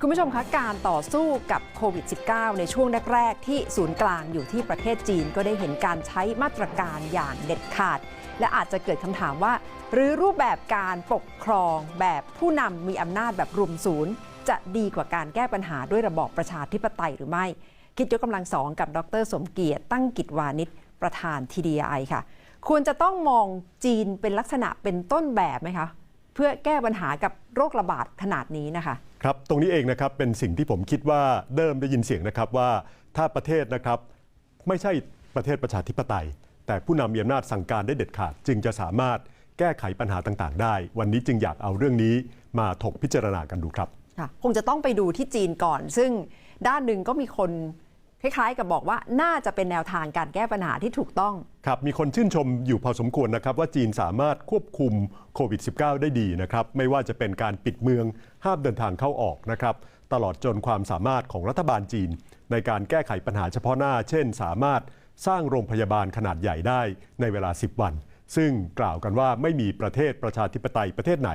คุณผู้ชมคะการต่อสู้กับโควิด -19 ในช่วงแรก ๆ ที่ศูนย์กลางอยู่ที่ประเทศจีนก็ได้เห็นการใช้มาตรการอย่างเด็ดขาด และอาจจะเกิดคำถามว่า หรือรูปแบบการปกครองแบบผู้นำมีอำนาจแบบรวมศูนย์ จะดีกว่าการแก้ปัญหาด้วยระบอบประชาธิปไตยหรือไม่ คิดยกกำลังสองกับดร สมเกียรติตั้งกิจวานิชประธาน TDI ค่ะ ควรจะต้องมองจีนเป็นลักษณะเป็นต้นแบบไหมคะเพื่อแก้ปัญหากับโรคระบาดขนาดนี้นะคะ ครับตรงนี้เองนะครับเป็นสิ่งที่ผมคิดว่าเดิมได้ยินเสียงนะครับว่าถ้าประเทศนะครับไม่ใช่ประเทศประชาธิปไตย แต่ผู้นำมีอำนาจสั่งการได้เด็ดขาด จึงจะสามารถแก้ไขปัญหาต่างๆ ได้ วันนี้จึงอยากเอาเรื่องนี้มาถกพิจารณากันดูครับ ค่ะคงจะต้องไปดูที่จีนก่อน ซึ่งด้านหนึ่งก็มีคน คล้ายๆ กับบอกว่าน่าจะเป็นแนวทางการแก้ปัญหาที่ถูกต้อง ครับมีคนชื่นชมอยู่พอสมควรนะครับ ว่าจีนสามารถควบคุมโควิด -19 ได้ดีนะครับ ไม่ว่าจะเป็นการปิดเมืองห้ามเดินทางเข้าออกนะครับ ตลอดจนความสามารถของรัฐบาลจีน ในการแก้ไขปัญหาเฉพาะหน้า เช่น สามารถสร้างโรงพยาบาลขนาดใหญ่ได้ในเวลา 10 วัน ซึ่งกล่าวกันว่าไม่มีประเทศประชาธิปไตยประเทศไหน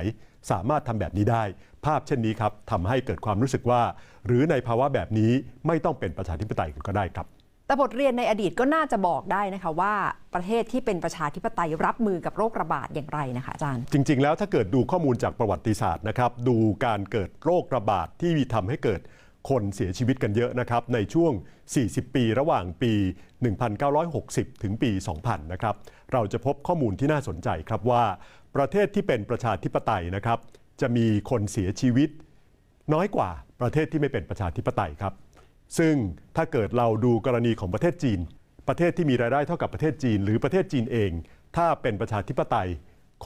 สามารถทำแบบนี้ได้ ภาพเช่นนี้ครับทำให้เกิดความรู้สึกว่า หรือในภาวะแบบนี้ไม่ต้องเป็นประชาธิปไตยก็ได้ครับแต่บทเรียนในอดีตก็น่าจะบอกได้นะคะว่าประเทศที่เป็นประชาธิปไตยรับมือกับโรคระบาดอย่างไรนะคะอาจารย์ จริง ๆ แล้วถ้าเกิดดูข้อมูลจากประวัติศาสตร์นะครับ ดูการเกิดโรคระบาดที่ทำให้เกิด คนเสียชีวิตกันเยอะนะครับ ในช่วง 40 ปีระหว่างปี 1960 ถึงปี 2000 นะครับ เราจะพบข้อมูลที่น่าสนใจครับว่า ประเทศที่เป็นประชาธิปไตยนะครับ จะมีคนเสียชีวิต น้อยกว่าประเทศที่ไม่เป็นประชาธิปไตยครับ ซึ่งถ้าเกิดเราดูกรณีของประเทศจีน ประเทศที่มีรายได้เท่ากับประเทศจีน หรือประเทศจีนเอง ถ้าเป็นประชาธิปไตย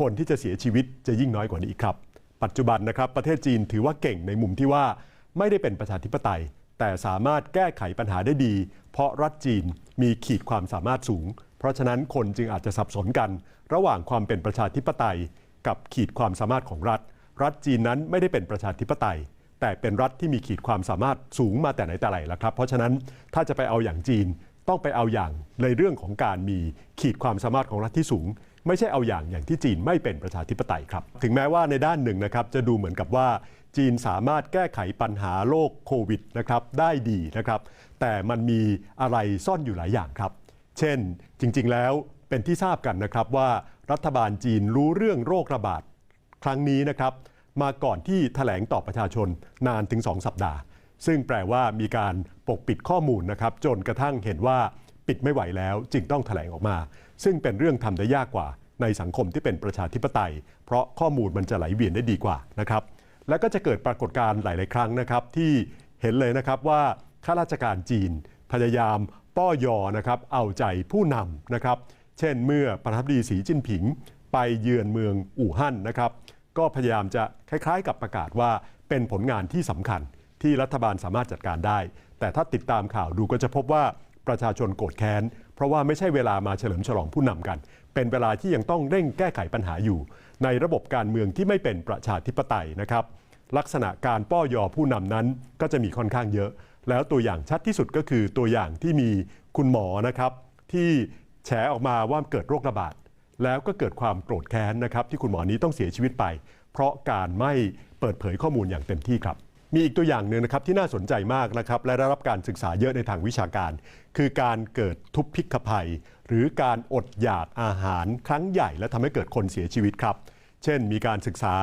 คนที่จะเสียชีวิตจะยิ่งน้อยกว่านี้อีกครับ ปัจจุบันนะครับประเทศจีนถือว่าเก่งในมุมที่ว่า ไม่ได้เป็นประชาธิปไตย แต่สามารถแก้ไขปัญหาได้ดี เพราะรัฐจีนมีขีดความสามารถสูง เพราะฉะนั้นคนจึงอาจจะสับสนกัน ระหว่างความเป็นประชาธิปไตย กับขีดความสามารถของรัฐ รัฐจีนนั้นไม่ได้เป็นประชาธิปไตย แต่เป็นรัฐที่มีขีดความสามารถสูงมาแต่ไหนแต่ไรแล้วครับ เพราะฉะนั้นถ้าจะไปเอาอย่างจีนต้องไปเอาอย่างในเรื่องของการมีขีดความสามารถของรัฐที่สูง ไม่ใช่เอาอย่างอย่างที่จีนไม่เป็นประชาธิปไตยครับ ถึงแม้ว่าในด้านหนึ่งนะครับจะดูเหมือนกับว่าจีนสามารถแก้ไขปัญหาโรคโควิดนะครับได้ดีนะครับ แต่มันมีอะไรซ่อนอยู่หลายอย่างครับ เช่นจริงๆแล้วเป็นที่ทราบกันนะครับว่ารัฐบาลจีนรู้เรื่องโรคระบาดครั้งนี้นะครับ มาก่อนที่แถลงต่อประชาชนนานถึง 2 สัปดาห์ ซึ่งแปลว่ามีการปกปิดข้อมูลนะครับ จนกระทั่งเห็นว่าปิดไม่ไหวแล้วจึงต้องแถลงออกมา ซึ่งเป็นเรื่องทำได้ยากกว่า ในสังคมที่เป็นประชาธิปไตย เพราะข้อมูลมันจะไหลเวียนได้ดีกว่านะครับ แล้วก็จะเกิดปรากฏการณ์หลาย ๆ ครั้งนะครับ ที่เห็นเลยนะครับว่าข้าราชการจีน พยายามป้อยอนะครับเอาใจผู้นำนะครับ เช่นเมื่อประธานาธิบดีสีจิ้นผิง ไปเยือนเมืองอู่ฮั่นนะครับ ก็พยายามจะคล้าย ๆ กับประกาศว่าเป็นผลงานที่สำคัญที่รัฐบาลสามารถจัดการได้ แต่ถ้าติดตามข่าวดูก็จะพบว่าประชาชนโกรธแค้น เพราะว่าไม่ใช่เวลามาเฉลิมฉลองผู้นำกัน เป็นเวลาที่ยังต้องเร่งแก้ไขปัญหาอยู่ ในระบบการเมืองที่ไม่เป็นประชาธิปไตยนะครับ ลักษณะการป้อยอผู้นำนั้นก็จะมีค่อนข้างเยอะ แล้วตัวอย่างชัดที่สุดก็คือตัวอย่างที่มีคุณหมอนะครับ ที่แฉออกมาว่าเกิดโรคระบาดแล้วก็เกิดความโกรธแค้นนะครับ ที่คุณหมอนี้ต้องเสียชีวิตไป เพราะการไม่เปิดเผยข้อมูลอย่างเต็มที่ครับ มีอีกตัวอย่างหนึ่งนะครับที่น่าสนใจมากนะครับและได้รับการศึกษาเยอะในทางวิชาการ คือการเกิดทุพพิกภัย หรือการอดอยากอาหารครั้งใหญ่ และทำให้เกิดคนเสียชีวิตครับ เช่น มีการศึกษา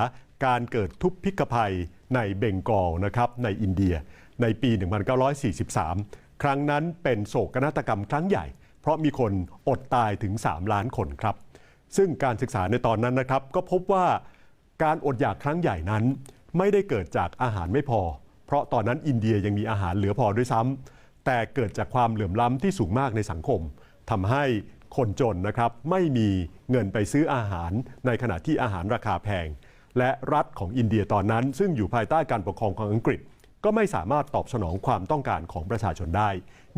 การเกิดทุพพิกภัยในเบงกอลนะครับในอินเดีย ในปี 1943 ครั้งนั้นเป็นโศกนาฏกรรมครั้งใหญ่ เพราะมีคนอดตายถึง 3 ล้านคนครับ ซึ่งการศึกษาในตอนนั้นนะครับ ก็พบว่าการอดอยากครั้งใหญ่นั้น ไม่ได้เกิดจากอาหารไม่พอ เพราะตอนนั้นอินเดียยังมีอาหารเหลือพอด้วยซ้ำแต่เกิดจากความเหลื่อมล้ำที่สูงมากในสังคมทำให้คนจนนะครับไม่มีเงินไปซื้ออาหารในขณะที่อาหารราคาแพง และรัฐของอินเดียตอนนั้น ซึ่งอยู่ภายใต้การปกครองของอังกฤษ ก็ไม่สามารถตอบสนองความต้องการของประชาชนได้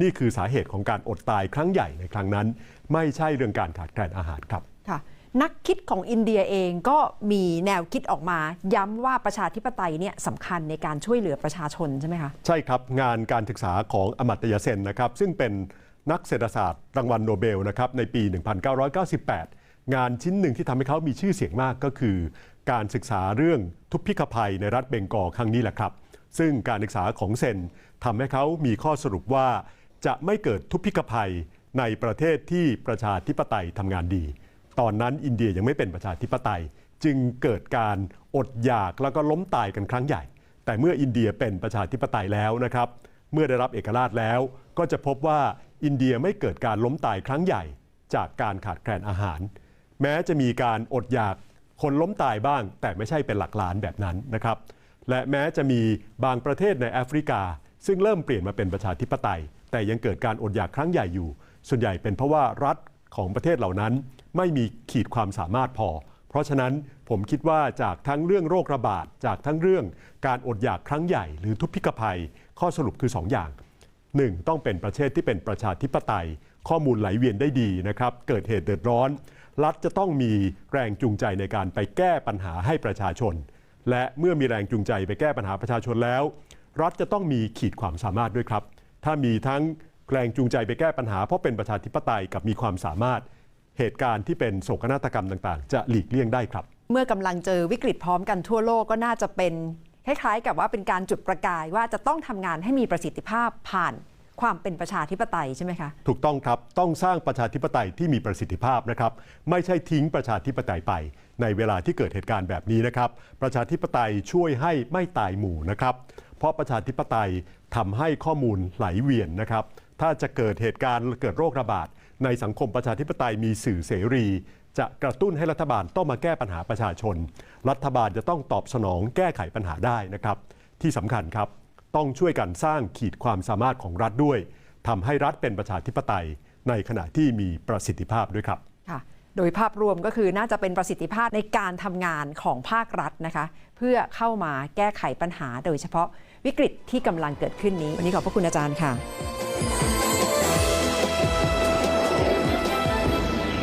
นี่คือสาเหตุของการอดตายครั้งใหญ่ในครั้งนั้น ไม่ใช่เรื่องการขาดแคลนอาหารครับค่ะ นักคิดของอินเดียเองก็มีแนวคิดออกมา ย้ำว่าประชาธิปไตยเนี่ยสำคัญในการช่วยเหลือประชาชนใช่ไหมคะ ใช่ครับ งานการศึกษาของอมัตยเซนนะครับ ซึ่งเป็นนักเศรษฐศาสตร์รางวัลโนเบลนะครับในปี 1998 งานชิ้นหนึ่งที่ทำให้เขามีชื่อเสียงมากก็คือ การศึกษาเรื่องทุพพิกภัยในรัฐเบงกอลครั้งนี้แหละครับ ซึ่งการศึกษาของเซนทำให้เขามีข้อสรุปว่า จะไม่เกิดทุพพิกภัยในประเทศที่ประชาธิปไตยทำงานดี ตอนนั้นอินเดียยังไม่เป็นประชาธิปไตย จึงเกิดการอดอยากแล้วก็ล้มตายกันครั้งใหญ่ แต่เมื่ออินเดียเป็นประชาธิปไตยแล้วนะครับ เมื่อได้รับเอกราชแล้ว ก็จะพบว่าอินเดียไม่เกิดการล้มตายครั้งใหญ่ จากการขาดแคลนอาหาร แม้จะมีการอดอยากคนล้มตายบ้าง แต่ไม่ใช่เป็นหลักล้านแบบนั้นนะครับ และแม้จะมีบางประเทศในแอฟริกา ซึ่งเริ่มเปลี่ยนมาเป็นประชาธิปไตย แต่ยังเกิดการอดอยากครั้งใหญ่อยู่ ส่วนใหญ่เป็นเพราะว่ารัฐ ของประเทศเหล่านั้น ไม่มีขีดความสามารถพอ เพราะฉะนั้นผมคิดว่าจากทั้งเรื่องโรคระบาด จากทั้งเรื่องการอดอยากครั้งใหญ่ หรือทุพพิกภัย ข้อสรุปคือ 2อย่างหนึ่งต้องเป็นประเทศที่เป็นประชาธิปไตย ข้อมูลไหลเวียนได้ดีนะครับ เกิดเหตุเดือดร้อน รัฐจะต้องมีแรงจูงใจในการไปแก้ปัญหาให้ประชาชน และเมื่อมีแรงจูงใจไปแก้ปัญหาประชาชนแล้ว รัฐจะต้องมีขีดความสามารถด้วยครับ ถ้ามีทั้ง แรงจูงใจไปแก้ปัญหาเพราะเป็นประชาธิปไตยกับมีความสามารถเหตุการณ์ที่เป็นโศกนาฏกรรมต่างๆ จะหลีกเลี่ยงได้ครับ เมื่อกำลังเจอวิกฤตพร้อมกันทั่วโลกก็น่าจะเป็นคล้ายๆกับว่าเป็นการจุดประกายว่าจะต้องทำงานให้มีประสิทธิภาพผ่านความเป็นประชาธิปไตยใช่ไหมคะ ถูกต้องครับ ต้องสร้างประชาธิปไตยที่มีประสิทธิภาพนะครับ ไม่ใช่ทิ้งประชาธิปไตยไป ในเวลาที่เกิดเหตุการณ์แบบนี้นะครับ ประชาธิปไตยช่วยให้ไม่ตายหมู่นะครับ เพราะประชาธิปไตยทำให้ข้อมูลไหลเวียนนะครับ ถ้าจะเกิดเหตุการณ์เกิดโรคระบาด ในสังคมประชาธิปไตยมีสื่อเสรี จะกระตุ้นให้รัฐบาลต้องมาแก้ปัญหาประชาชน รัฐบาลจะต้องตอบสนองแก้ไขปัญหาได้นะครับ ที่สำคัญครับ ต้องช่วยกันสร้างขีดความสามารถของรัฐด้วยทำให้รัฐเป็นประชาธิปไตย ในขณะที่มีประสิทธิภาพด้วยครับค่ะโดยภาพรวมก็คือน่าจะเป็นประสิทธิภาพในการทำงานของภาครัฐนะคะ เพื่อเข้ามาแก้ไขปัญหาโดยเฉพาะวิกฤตที่กำลังเกิดขึ้นนี้ วันนี้ขอบพระคุณอาจารย์ค่ะ